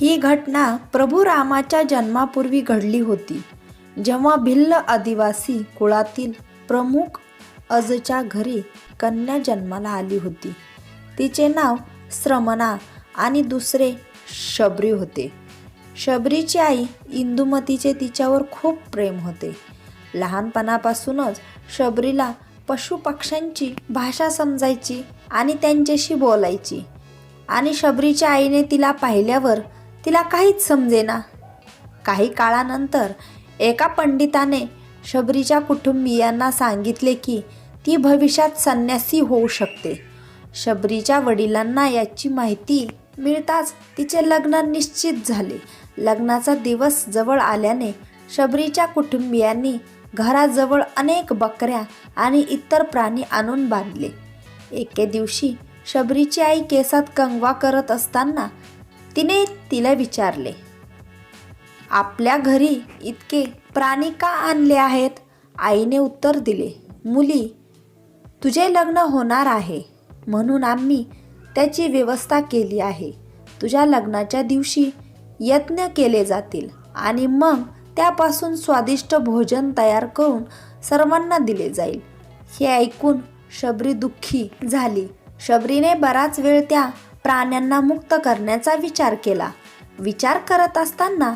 ही घटना प्रभू रामाच्या जन्मापूर्वी घडली होती जेव्हा भिल्ल आदिवासी कुळातील प्रमुख अजच्या घरी कन्या जन्माला आली होती. तिचे नाव श्रमणा आणि दुसरे शबरी होते. शबरीची आई इंदुमतीचे तिच्यावर खूप प्रेम होते. लहानपणापासूनच शबरीला पशुपक्ष्यांची भाषा समजायची आणि त्यांच्याशी बोलायची आणि शबरीच्या आईने तिला पाहिल्यावर तिला काहीच समजेना. काही काळानंतर एका पंडिताने शबरीच्या कुटुंबियांना सांगितले की ती भविष्यात संन्यासी होऊ शकते. शबरीच्या वडिलांना याची माहिती मिळताच तिचे लग्न निश्चित झाले. लग्नाचा दिवस जवळ आल्याने शबरीच्या कुटुंबियांनी घराजवळ अनेक बकऱ्या आणि इतर प्राणी आणून बांधले. एके दिवशी शबरीची आई केसात कंगवा करत असताना तिने तिला विचारले आपल्या घरी इतके प्राणी का आणले आहेत? आईने उत्तर दिले मुली तुझे लग्न होणार आहे म्हणून आम्ही त्याची व्यवस्था केली आहे. तुझ्या लग्नाच्या दिवशी यत्न केले जातील आणि मग त्यापासून स्वादिष्ट भोजन तयार करून सर्वांना दिले जाईल. हे ऐकून शबरी दुःखी झाली. शबरीने बराच वेळ त्या प्राण्यांना मुक्त करण्याचा विचार केला. विचार करत असताना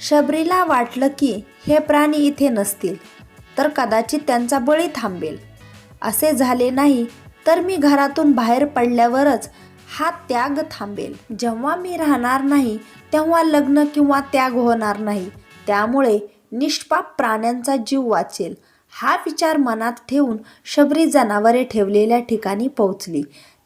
शबरीला वाटलं की हे प्राणी इथे नसतील तर कदाचित त्यांचा बळी थांबेल. असे झाले नाही तर मी घरातून बाहेर पडल्यावरच हा त्याग थांबेल. जेव्हा मी राहणार नाही तेव्हा लग्न किंवा त्याग होणार नाही. त्यामुळे निष्पाप प्राण्यांचा जीव वाचेल हा विचार मनात ठेवून शबरी जनावरे ठेवलेल्या ठिकाणी पोहोचली.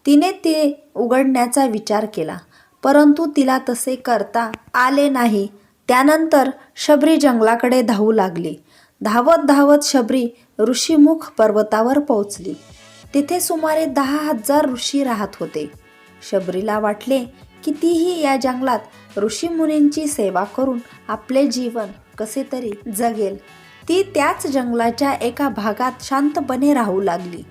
तिने ते उघडण्याचा विचार केला. परंतु तिला तसे करता आले नाही. त्यानंतर शबरी जंगलाकडे धावू लागली. धावत धावत शबरी ऋषीमुख पर्वतावर पोहोचली. तिथे सुमारे दहा हजार ऋषी राहत होते. शबरीला वाटले की तीही या जंगलात ऋषीमुनींची सेवा करून आपले जीवन कसे तरी जगेल. ती त्याच जंगलाच्या एका भागात शांतपणे राहू लागली.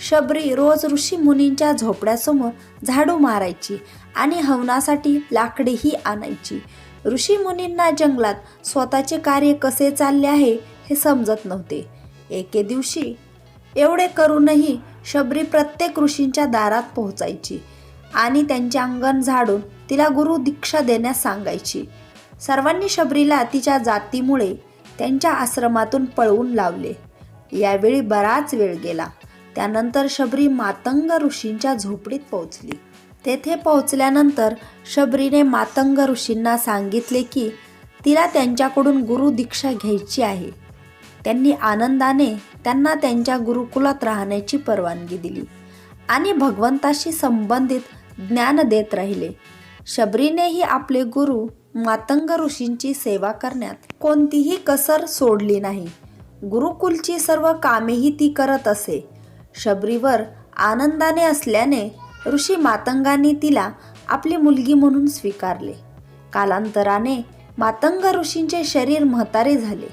शबरी रोज ऋषी मुनींच्या झोपड्यासमोर झाडू मारायची आणि हवनासाठी लाकडेही आणायची. ऋषी मुनींना जंगलात स्वतःचे कार्य कसे चालले आहे हे समजत नव्हते. एके दिवशी एवढे करूनही शबरी प्रत्येक ऋषींच्या दारात पोहोचायची आणि त्यांचे अंगण झाडून तिला गुरु दीक्षा देण्यास सांगायची. सर्वांनी शबरीला तिच्या जातीमुळे त्यांच्या आश्रमातून पळवून लावले. यावेळी बराच वेळ गेला. त्यानंतर शबरी मातंग ऋषींच्या झोपडीत पोहोचली. तेथे पोहोचल्यानंतर शबरीने मातंग ऋषींना सांगितले की तिला त्यांच्याकडून गुरु दीक्षा घ्यायची आहे. त्यांनी आनंदाने त्यांना त्यांच्या गुरुकुलात राहण्याची परवानगी दिली आणि भगवंताशी संबंधित ज्ञान देत राहिले. शबरीनेही आपले गुरु मातंग ऋषींची सेवा करण्यात कोणतीही कसर सोडली नाही. गुरुकुलची सर्व कामेही ती करत असे. शबरीवर आनंदाने असल्याने ऋषी मातंगांनी तिला आपली मुलगी म्हणून स्वीकारले. कालांतराने मातंग ऋषींचे शरीर म्हातारे झाले.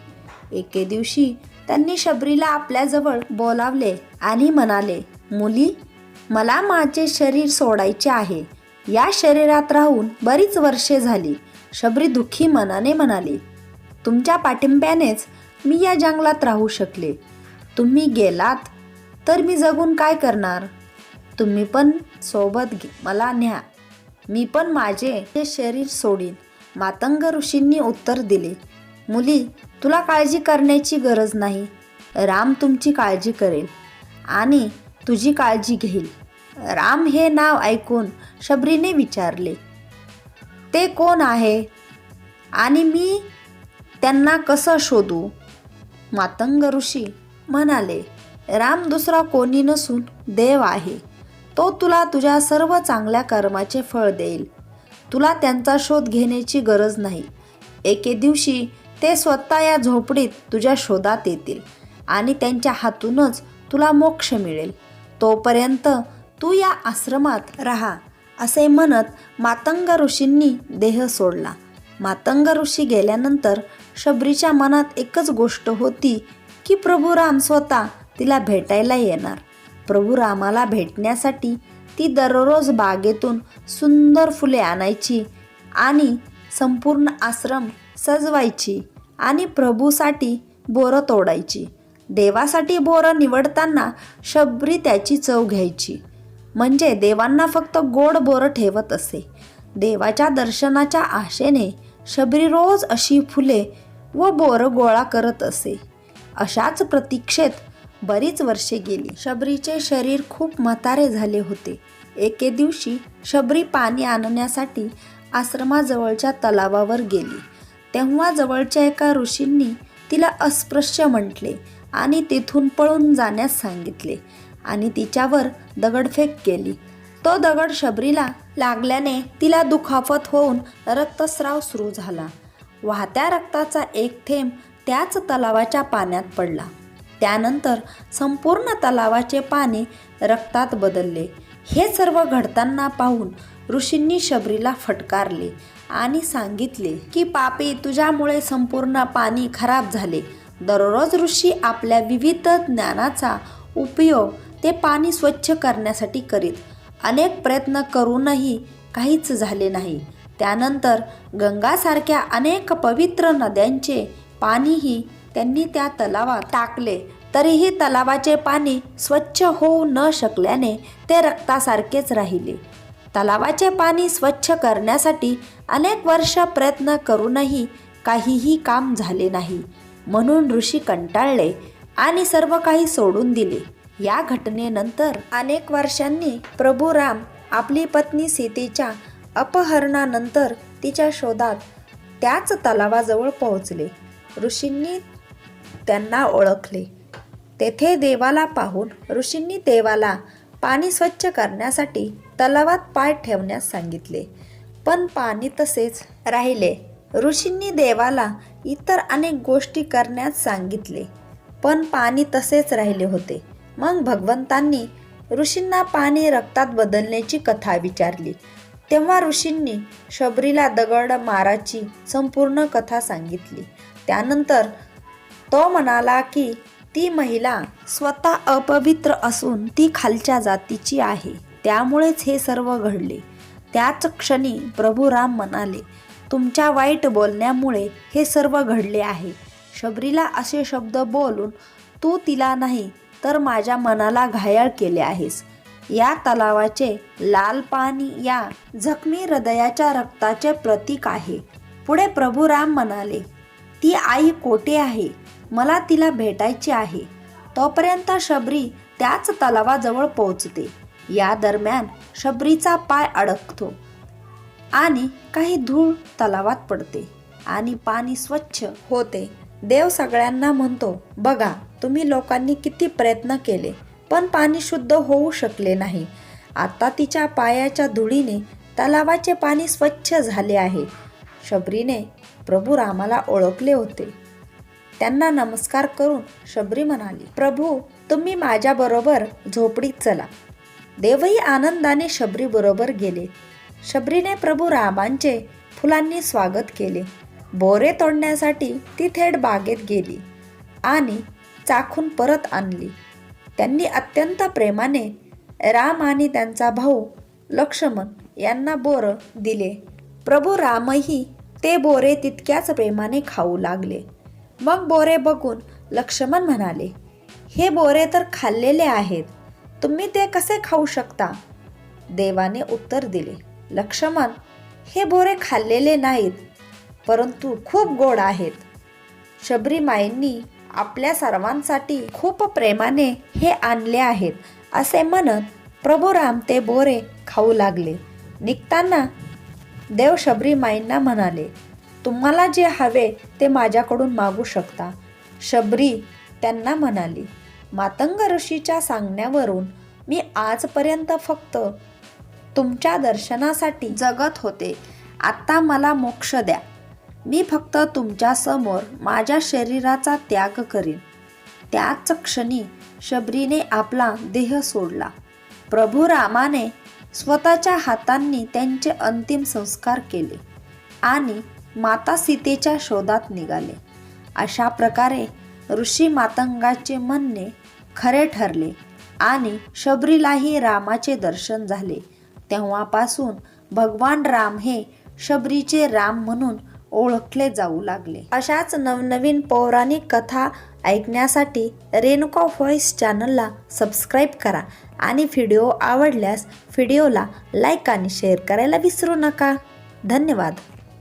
एके दिवशी त्यांनी शबरीला आपल्याजवळ बोलावले आणि म्हणाले मुली मला माझे शरीर सोडायचे आहे. या शरीरात राहून बरीच वर्षे झाली शबरी दुःखी मनाने म्हणाली तुमच्या पाठिंब्यानेच मी या जंगलात राहू शकले. तुम्ही गेलात तर मी जगून काय करणार? तुम्ही पण सोबत घे मला न्या. मी पण माझे हे शरीर सोडीन. मातंग ऋषींनी उत्तर दिले. मुली तुला काळजी करण्याची गरज नाही. राम तुमची काळजी करेल आणि तुझी काळजी घेईल. राम हे नाव ऐकून शबरीने विचारले ते कोण आहे? आणि मी त्यांना कसं शोधू? मातंग ऋषी म्हणाले राम दुसरा कोणी नसून देव आहे. तो तुला तुझ्या सर्व चांगल्या कर्माचे फळ देईल. तुला त्यांचा शोध घेण्याची गरज नाही. एके दिवशी ते स्वतः या झोपडीत तुझ्या शोधात येतील आणि त्यांच्या हातूनच तुला मोक्ष मिळेल. तोपर्यंत तू या आश्रमात राहा असे म्हणत मातंग ऋषींनी देह सोडला. मातंग ऋषी गेल्यानंतर शबरीच्या मनात एकच गोष्ट होती की प्रभू राम स्वतः तिला भेटायला येणार. प्रभू रामाला भेटण्यासाठी ती दररोज बागेतून सुंदर फुले आणायची आणि संपूर्ण आश्रम सजवायची आणि प्रभूसाठी बोरं तोडायची. देवासाठी बोरं निवडताना शबरी त्याची चव घ्यायची. म्हणजे देवांना फक्त गोड बोरं ठेवत असे. देवाच्या दर्शनाच्या आशेने शबरी रोज अशी फुले व बोरं गोळा करत असे. अशाच प्रतीक्षेत बरीच वर्षे गेली. शबरीचे शरीर खूप म्हातारे झाले होते. एके दिवशी शबरी पाणी आणण्यासाठी आश्रमाजवळच्या तलावावर गेली. तेव्हा जवळच्या एका ऋषींनी तिला अस्पृश्य म्हटले आणि तिथून पळून जाण्यास सांगितले आणि तिच्यावर दगडफेक केली. तो दगड शबरीला लागल्याने तिला दुखापत होऊन रक्तस्राव सुरू झाला. वाहत्या रक्ताचा एक थेंब त्याच तलावाच्या पाण्यात पडला. त्यानंतर संपूर्ण तलावाचे पाणी रक्तात बदलले. हे सर्व घडताना पाहून ऋषींनी शबरीला फटकारले आणि सांगितले की पापी तुझ्यामुळे संपूर्ण पाणी खराब झाले. दररोज ऋषी आपल्या विविध ज्ञानाचा उपयोग ते पाणी स्वच्छ करण्यासाठी करीत. अनेक प्रयत्न करूनही काहीच झाले नाही. त्यानंतर गंगासारख्या अनेक पवित्र नद्यांचे पाणीही त्यांनी त्या तलावात टाकले. तरीही तलावाचे पाणी स्वच्छ होऊ न शकल्याने ते रक्तासारखेच राहिले. तलावाचे पाणी स्वच्छ करण्यासाठी अनेक वर्ष प्रयत्न करूनही काहीही काम झाले नाही. म्हणून ऋषी कंटाळले आणि सर्व काही सोडून दिले. या घटनेनंतर अनेक वर्षांनी प्रभू राम आपली पत्नी सीतेच्या अपहरणानंतर तिच्या शोधात त्याच तलावाजवळ पोहोचले. ऋषींनी त्यांना ओळखले. तेथे देवाला पाहून ऋषींनी देवाला पाणी स्वच्छ करण्यासाठी तलावात पाय ठेवण्यास सांगितले. पण पाणी तसेच राहिले. ऋषींनी देवाला इतर अनेक गोष्टी करण्यास सांगितले. पण पाणी तसेच राहिले होते. मग भगवंतांनी ऋषींना पाणी रक्तात बदलण्याची कथा विचारली. तेव्हा ऋषींनी शबरीला दगड माराची संपूर्ण कथा सांगितली. त्यानंतर तो म्हणाला की ती महिला स्वतः अपवित्र असून ती खालच्या जातीची आहे. त्यामुळेच हे सर्व घडले. त्याच क्षणी प्रभू राम म्हणाले तुमच्या वाईट बोलण्यामुळे हे सर्व घडले आहे. शबरीला असे शब्द बोलून तू तिला नाही तर माझ्या मनाला घायाळ केले आहेस. या तलावाचे लाल पाणी या जखमी हृदयाच्या रक्ताचे प्रतीक आहे. पुढे प्रभू राम म्हणाले ती आई कोठे आहे? मला तिला भेटायची आहे. तोपर्यंत शबरी त्याच तलावाजवळ पोहोचते. या दरम्यान शबरीचा पाय अडकतो आणि काही धूळ तलावात पडते आणि पाणी स्वच्छ होते. देव सगळ्यांना म्हणतो बघा तुम्ही लोकांनी किती प्रयत्न केले पण पाणी शुद्ध होऊ शकले नाही. आता तिच्या पायाच्या धुळीने तलावाचे पाणी स्वच्छ झाले आहे. शबरीने प्रभू रामाला ओळखले होते. त्यांना नमस्कार करून शबरी म्हणाली प्रभू तुम्ही माझ्याबरोबर झोपडीत चला. देवही आनंदाने शबरीबरोबर गेले. शबरीने प्रभू रामांचे फुलांनी स्वागत केले. बोरे तोडण्यासाठी ती थेट बागेत गेली आणि चाखून परत आणली. त्यांनी अत्यंत प्रेमाने राम आणि त्यांचा भाऊ लक्ष्मण यांना बोरं दिले. प्रभू रामही ते बोरे तितक्याच प्रेमाने खाऊ लागले. मग बोरे बघून लक्ष्मण म्हणाले हे बोरे तर खाल्लेले आहेत. तुम्ही ते कसे खाऊ शकता? देवाने उत्तर दिले लक्ष्मण हे बोरे खाल्लेले नाहीत परंतु खूप गोड आहेत. शबरी माईंनी आपल्या सर्वांसाठी खूप प्रेमाने हे आणले आहेत असे म्हणत प्रभू राम ते बोरे खाऊ लागले. निघताना देव शबरी माईंना म्हणाले तुम्हाला जे हवे ते माझ्याकडून मागू शकता. शबरी त्यांना म्हणाली मातंग ऋषीच्या सांगण्यावरून मी आजपर्यंत फक्त तुमच्या दर्शनासाठी जगत होते. आत्ता मला मोक्ष द्या. मी फक्त तुमच्यासमोर माझ्या शरीराचा त्याग करीन. त्याच क्षणी शबरीने आपला देह सोडला. प्रभू रामाने स्वतःच्या हातांनी त्यांचे अंतिम संस्कार केले आणि माता सीतेच्या शोधात निघाले. अशा प्रकारे ऋषी मातंगाचे म्हणणे खरे ठरले आणि शबरीलाही रामाचे दर्शन झाले. तेव्हापासून भगवान राम हे शबरीचे राम म्हणून ओळखले जाऊ लागले. अशाच नवनवीन पौराणिक कथा ऐकण्यासाठी रेणुका व्हॉइस चॅनलला सबस्क्राईब करा आणि व्हिडिओ आवडल्यास व्हिडिओला लाईक आणि शेअर करायला विसरू नका. धन्यवाद.